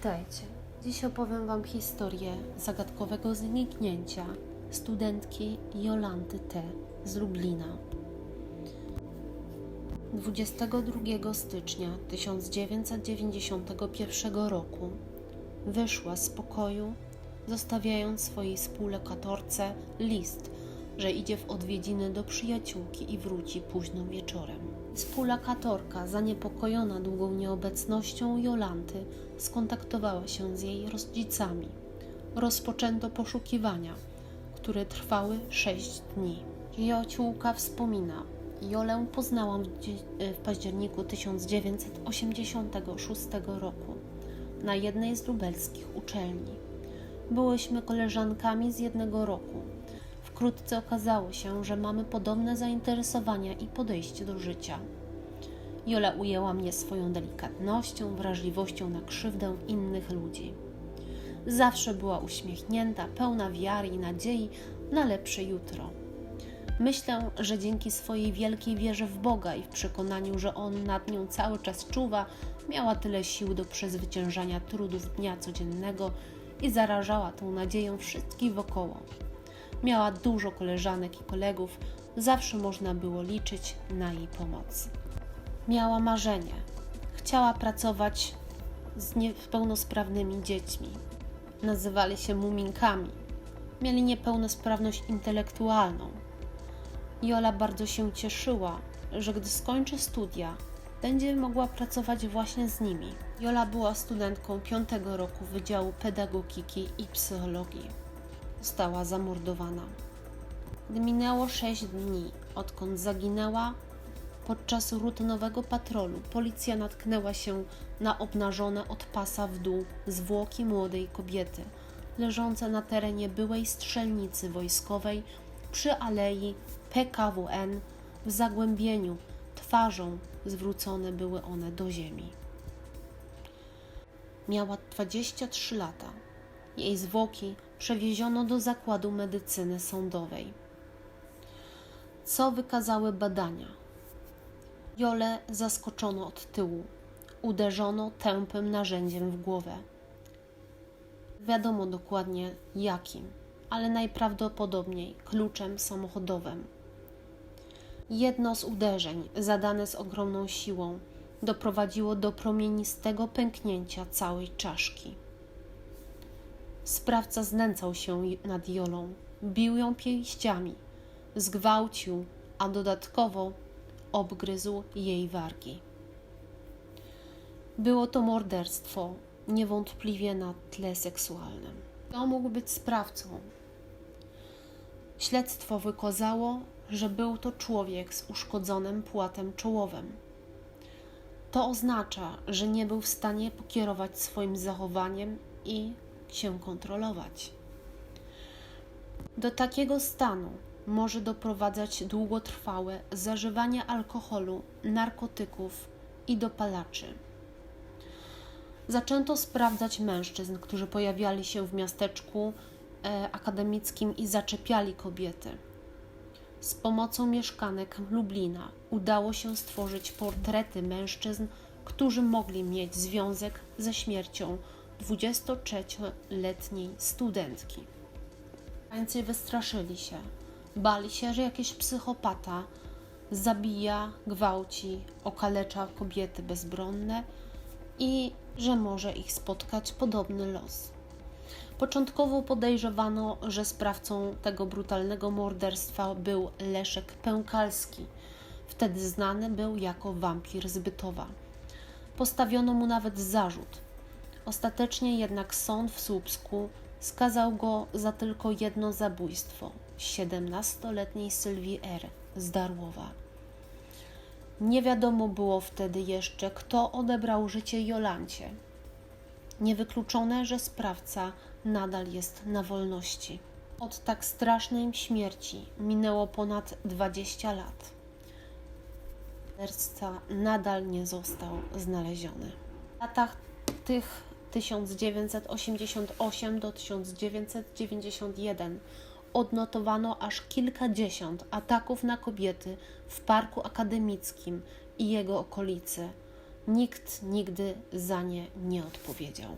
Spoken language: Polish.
Witajcie. Dziś opowiem Wam historię zagadkowego zniknięcia studentki Jolanty T. z Lublina. 22 stycznia 1991 roku wyszła z pokoju, zostawiając swojej współlokatorce list, że idzie w odwiedziny do przyjaciółki i wróci późno wieczorem. Współlokatorka, zaniepokojona długą nieobecnością Jolanty, skontaktowała się z jej rodzicami. Rozpoczęto poszukiwania, które trwały sześć dni. Jociółka wspomina, Jolę poznałam w, dzie- w październiku 1986 roku na jednej z lubelskich uczelni. Byłyśmy koleżankami z jednego roku. Wkrótce okazało się, że mamy podobne zainteresowania i podejście do życia. Jola ujęła mnie swoją delikatnością, wrażliwością na krzywdę innych ludzi. Zawsze była uśmiechnięta, pełna wiary i nadziei na lepsze jutro. Myślę, że dzięki swojej wielkiej wierze w Boga i w przekonaniu, że On nad nią cały czas czuwa, miała tyle sił do przezwyciężania trudów dnia codziennego i zarażała tą nadzieją wszystkich wokoło. Miała dużo koleżanek i kolegów, zawsze można było liczyć na jej pomoc. Miała marzenie. Chciała pracować z niepełnosprawnymi dziećmi. Nazywali się muminkami. Mieli niepełnosprawność intelektualną. Jola bardzo się cieszyła, że gdy skończy studia, będzie mogła pracować właśnie z nimi. Jola była studentką piątego roku Wydziału Pedagogiki i Psychologii. Została zamordowana. Gdy minęło sześć dni, odkąd zaginęła, podczas rutynowego patrolu policja natknęła się na obnażone od pasa w dół zwłoki młodej kobiety, leżące na terenie byłej strzelnicy wojskowej przy alei PKWN w Zagłębieniu. Twarzą zwrócone były one do ziemi. Miała 23 lata. Jej zwłoki przewieziono do zakładu medycyny sądowej. Co wykazały badania? Jolę zaskoczono od tyłu. Uderzono tępym narzędziem w głowę. Wiadomo dokładnie jakim, ale najprawdopodobniej kluczem samochodowym. Jedno z uderzeń, zadane z ogromną siłą, doprowadziło do promienistego pęknięcia całej czaszki. Sprawca znęcał się nad Jolą, bił ją pięściami, zgwałcił, a dodatkowo obgryzł jej wargi. Było to morderstwo, niewątpliwie na tle seksualnym. Kto mógł być sprawcą? Śledztwo wykazało, że był to człowiek z uszkodzonym płatem czołowym. To oznacza, że nie był w stanie pokierować swoim zachowaniem i się kontrolować. Do takiego stanu może doprowadzać długotrwałe zażywanie alkoholu, narkotyków i dopalaczy. Zaczęto sprawdzać mężczyzn, którzy pojawiali się w miasteczku e, akademickim i zaczepiali kobiety. Z pomocą mieszkanek Lublina udało się stworzyć portrety mężczyzn, którzy mogli mieć związek ze śmiercią 23-letniej studentki. Mieszkańcy wystraszyli się, bali się, że jakiś psychopata zabija, gwałci, okalecza kobiety bezbronne i że może ich spotkać podobny los. Początkowo podejrzewano, że sprawcą tego brutalnego morderstwa był Leszek Pękalski, wtedy znany był jako wampir z Bytowa. Postawiono mu nawet zarzut. Ostatecznie jednak sąd w Słupsku skazał go za tylko jedno zabójstwo 17-letniej Sylwii R. z Darłowa. Nie wiadomo było wtedy jeszcze, kto odebrał życie Jolancie. Niewykluczone, że sprawca nadal jest na wolności. Od tak strasznej śmierci minęło ponad 20 lat. Morderca nadal nie został znaleziony. W latach tych 1988 do 1991 odnotowano aż kilkadziesiąt ataków na kobiety w parku akademickim i jego okolicy. Nikt nigdy za nie nie odpowiedział.